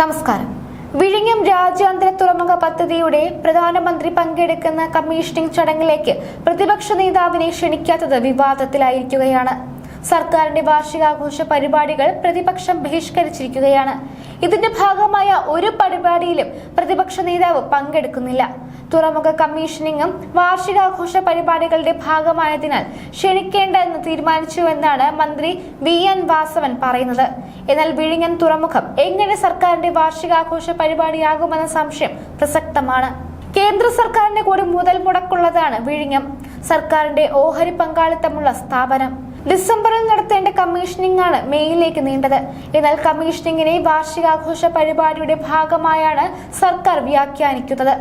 നമസ്കാരം. വിഴിഞ്ഞം രാജ്യാന്തര തുറമുഖ പദ്ധതിയുടെ പ്രധാനമന്ത്രി പങ്കെടുക്കുന്ന കമ്മീഷനിംഗ് ചടങ്ങിലേക്ക് പ്രതിപക്ഷ നേതാവിനെ ക്ഷണിക്കാത്തത് വിവാദത്തിലായിരിക്കുകയാണ്. സർക്കാരിന്റെ വാർഷികാഘോഷ പരിപാടികൾ പ്രതിപക്ഷം ബഹിഷ്കരിച്ചിരിക്കുകയാണ്. ഇതിന്റെ ഭാഗമായ ഒരു പരിപാടിയിലും പ്രതിപക്ഷ നേതാവ് പങ്കെടുക്കുന്നില്ല. തുറമുഖ കമ്മീഷനിങ്ങും വാർഷികാഘോഷ പരിപാടികളുടെ ഭാഗമായതിനാൽ ക്ഷണിക്കേണ്ട എന്ന് തീരുമാനിച്ചുവെന്നാണ് മന്ത്രി വി. എൻ. വാസവൻ പറയുന്നത്. എന്നാൽ വിഴിഞ്ഞൻ തുറമുഖം എങ്ങനെ സർക്കാരിന്റെ വാർഷികാഘോഷ പരിപാടിയാകുമെന്ന സംശയം പ്രസക്തമാണ്. കേന്ദ്ര സർക്കാരിന്റെ കൂടി മുതൽ മുടക്കുള്ളതാണ് വിഴിഞ്ഞം. സർക്കാരിന്റെ ഓഹരി പങ്കാളിത്തമുള്ള സ്ഥാപനം. ഡിസംബറിൽ നടത്തേണ്ട കമ്മീഷനിംഗ് ആണ് മെയ്യിലേക്ക് നീണ്ടത്. എന്നാൽ കമ്മീഷനിങ്ങിനെ വാർഷികാഘോഷ പരിപാടിയുടെ ഭാഗമായാണ് സർക്കാർ വ്യാഖ്യാനിക്കുന്നത്.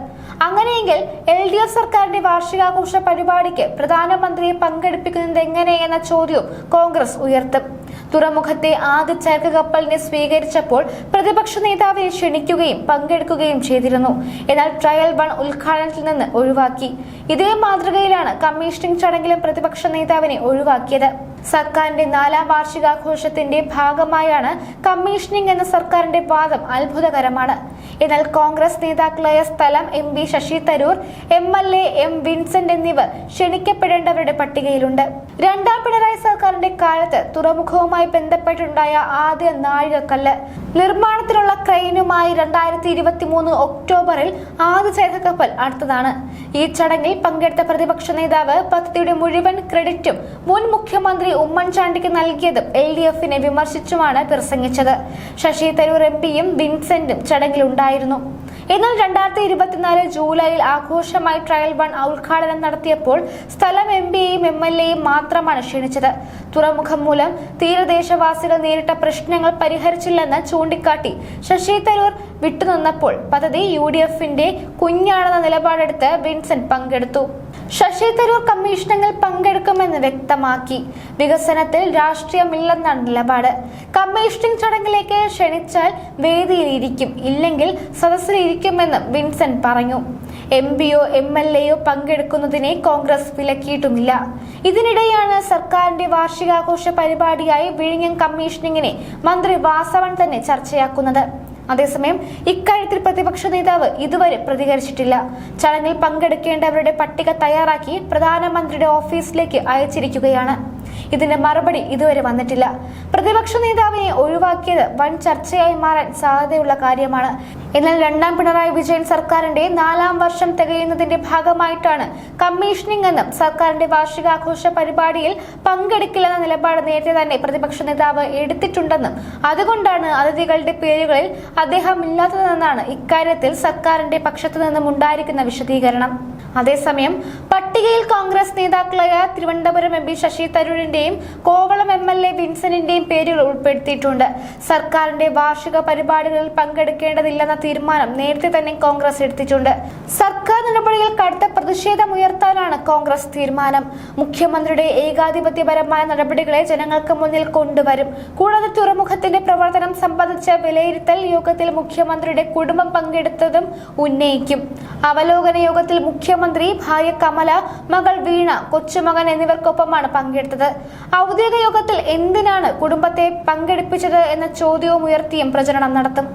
അങ്ങനെയെങ്കിൽ എൽ ഡി എഫ് സർക്കാരിന്റെ വാർഷികാഘോഷ പരിപാടിക്ക് പ്രധാനമന്ത്രിയെ പങ്കെടുപ്പിക്കുന്നത് എങ്ങനെയെന്ന ചോദ്യവും കോൺഗ്രസ് ഉയർത്തും. തുറമുഖത്തെ ആദ്യ ചരക്ക് കപ്പലിനെ സ്വീകരിച്ചപ്പോൾ പ്രതിപക്ഷ നേതാവിനെ ക്ഷണിക്കുകയും പങ്കെടുക്കുകയും ചെയ്തിരുന്നു. എന്നാൽ ട്രയൽ വൺ ഉദ്ഘാടനത്തിൽ നിന്ന് ഒഴിവാക്കി. ഇതേ മാതൃകയിലാണ് കമ്മീഷനിംഗ് ചടങ്ങിലും പ്രതിപക്ഷ നേതാവിനെ ഒഴിവാക്കിയത്. സർക്കാരിന്റെ നാലാം വാർഷികാഘോഷത്തിന്റെ ഭാഗമായാണ് കമ്മീഷനിംഗ് എന്ന സർക്കാരിന്റെ വാദം അത്ഭുതകരമാണ്. എന്നാൽ കോൺഗ്രസ് നേതാക്കളായ സ്ഥലം M V Shashi Tharoor M L A M Vincent എന്നിവർ ക്ഷണിക്കപ്പെടേണ്ടവരുടെ പട്ടികയിലുണ്ട്. രണ്ടാം പിണറായി സർക്കാരിന്റെ കാലത്ത് തുറമുഖവുമായി ബന്ധപ്പെട്ടുണ്ടായ ആദ്യ നാഴികക്കല്ല്. നിർമ്മാണത്തിലുള്ള ക്രെയിനുമായി രണ്ടായിരത്തി ഇരുപത്തി മൂന്ന് ഒക്ടോബറിൽ ആദ്യ ചേതക്കപ്പൽ കപ്പൽ അടുത്തതാണ്. ഈ ചടങ്ങിൽ പങ്കെടുത്ത പ്രതിപക്ഷ നേതാവ് പദ്ധതിയുടെ മുഴുവൻ ക്രെഡിറ്റും മുൻ മുഖ്യമന്ത്രി ഉമ്മൻചാണ്ടിക്ക് നൽകിയതും എൽ ഡി എഫിനെ വിമർശിച്ചുമാണ് പ്രസംഗിച്ചത്. ശശി തരൂർ എം പിയും വിൻസെന്റും ചടങ്ങിലുണ്ടായിരുന്നു. എന്നാൽ രണ്ടായിരത്തി ഇരുപത്തിനാല് ജൂലൈയിൽ ആഘോഷമായി ട്രയൽ വൺ ഉദ്ഘാടനം നടത്തിയപ്പോൾ സ്ഥലം എം പിയെയും എം എൽ എയും മാത്രമാണ് ക്ഷണിച്ചത്. തുറമുഖം മൂലം തീരദേശവാസികൾ നേരിട്ട പ്രശ്നങ്ങൾ പരിഹരിച്ചില്ലെന്ന് ചൂണ്ടിക്കാട്ടി ശശി തരൂർ വിട്ടുനിന്നപ്പോൾ പദ്ധതി യു ഡി എഫിന്റെ കുഞ്ഞാണെന്ന നിലപാടെടുത്ത് വിൻസെന്റ് പങ്കെടുത്തു. ശശി തരൂർ കമ്മീഷനിങ്ങിൽ പങ്കെടുക്കുമെന്ന് വ്യക്തമാക്കി. വികസനത്തിൽ രാഷ്ട്രീയമില്ലെന്നാണ് നിലപാട്. കമ്മീഷനിങ് ചടങ്ങിലേക്ക് ക്ഷണിച്ചാൽ വേദിയിലിരിക്കും. ഇല്ലെങ്കിൽ സദസ്സിലിരിക്കുമെന്ന് വിൻസെന്റ് പറഞ്ഞു. എം പിയോ എം എൽ എയോ പങ്കെടുക്കുന്നതിനെ കോൺഗ്രസ് വിലക്കിയിട്ടുമില്ല. ഇതിനിടെയാണ് സർക്കാരിന്റെ വാർഷികാഘോഷ പരിപാടിയായി വിഴിഞ്ഞം കമ്മീഷനിങ്ങിനെ മന്ത്രി വാസവൻ തന്നെ ചർച്ചയാക്കുന്നത്. അതേസമയം ഇക്കാര്യത്തിൽ പ്രതിപക്ഷ നേതാവ് ഇതുവരെ പ്രതികരിച്ചിട്ടില്ല. ചടങ്ങിൽ പങ്കെടുക്കേണ്ടവരുടെ പട്ടിക തയ്യാറാക്കി പ്രധാനമന്ത്രിയുടെ ഓഫീസിലേക്ക് അയച്ചിരിക്കുകയാണ്. ഇതിന്റെ മറുപടി ഇതുവരെ വന്നിട്ടില്ല. പ്രതിപക്ഷ നേതാവിനെ ഒഴിവാക്കിയത് വൻ ചർച്ചയായി മാറാൻ സാധ്യതയുള്ള കാര്യമാണ്. എന്നാൽ രണ്ടാം പിണറായി വിജയൻ സർക്കാരിന്റെ നാലാം വർഷം തികയുന്നതിന്റെ ഭാഗമായിട്ടാണ് കമ്മീഷനിംഗ് എന്നും സർക്കാരിന്റെ വാർഷികാഘോഷ പരിപാടിയിൽ പങ്കെടുക്കില്ലെന്ന നിലപാട് നേരത്തെ തന്നെ പ്രതിപക്ഷ നേതാവ് എടുത്തിട്ടുണ്ടെന്നും അതുകൊണ്ടാണ് അതിഥികളുടെ പേരുകളിൽ അദ്ദേഹം ഇല്ലാത്തതെന്നാണ് ഇക്കാര്യത്തിൽ സർക്കാരിന്റെ പക്ഷത്തു നിന്നും ഉണ്ടായിരിക്കുന്ന വിശദീകരണം. അതേസമയം പട്ടികയിൽ കോൺഗ്രസ് നേതാക്കളായ തിരുവനന്തപുരം എം പി ശശി തരൂരിന്റെയും കോവളം എം എൽ എ വിൻസന്റിന്റെയും പേരുകൾ ഉൾപ്പെടുത്തിയിട്ടുണ്ട്. സർക്കാരിന്റെ വാർഷിക പരിപാടികളിൽ പങ്കെടുക്കേണ്ടതില്ലെന്ന തീരുമാനം നേരത്തെ തന്നെ കോൺഗ്രസ് എടുത്തിട്ടുണ്ട്. സർക്കാർ നടപടിയിൽ കടുത്ത പ്രതിഷേധമുയർത്താനാണ് കോൺഗ്രസ് തീരുമാനം. മുഖ്യമന്ത്രിയുടെ ഏകാധിപത്യപരമായ നടപടികളെ ജനങ്ങൾക്ക് മുന്നിൽ കൊണ്ടുവരും. കൂടാതെ തുറമുഖത്തിന്റെ പ്രവർത്തനം സംബന്ധിച്ച വിലയിരുത്തൽ യോഗത്തിൽ മുഖ്യമന്ത്രിയുടെ കുടുംബം പങ്കെടുത്തതും ഉന്നയിക്കും. അവലോകന യോഗത്തിൽ മുഖ്യമന്ത്രി ഭാര്യ കമല മകൾ വീണ കൊച്ചുമകൻ എന്നിവർക്കൊപ്പമാണ് പങ്കെടുത്തത്. ഔദ്യോഗിക യോഗത്തിൽ എന്തിനാണ് കുടുംബത്തെ പങ്കെടുപ്പിച്ചത് എന്ന ചോദ്യവും ഉയർത്തിയും പ്രചരണം നടത്തും?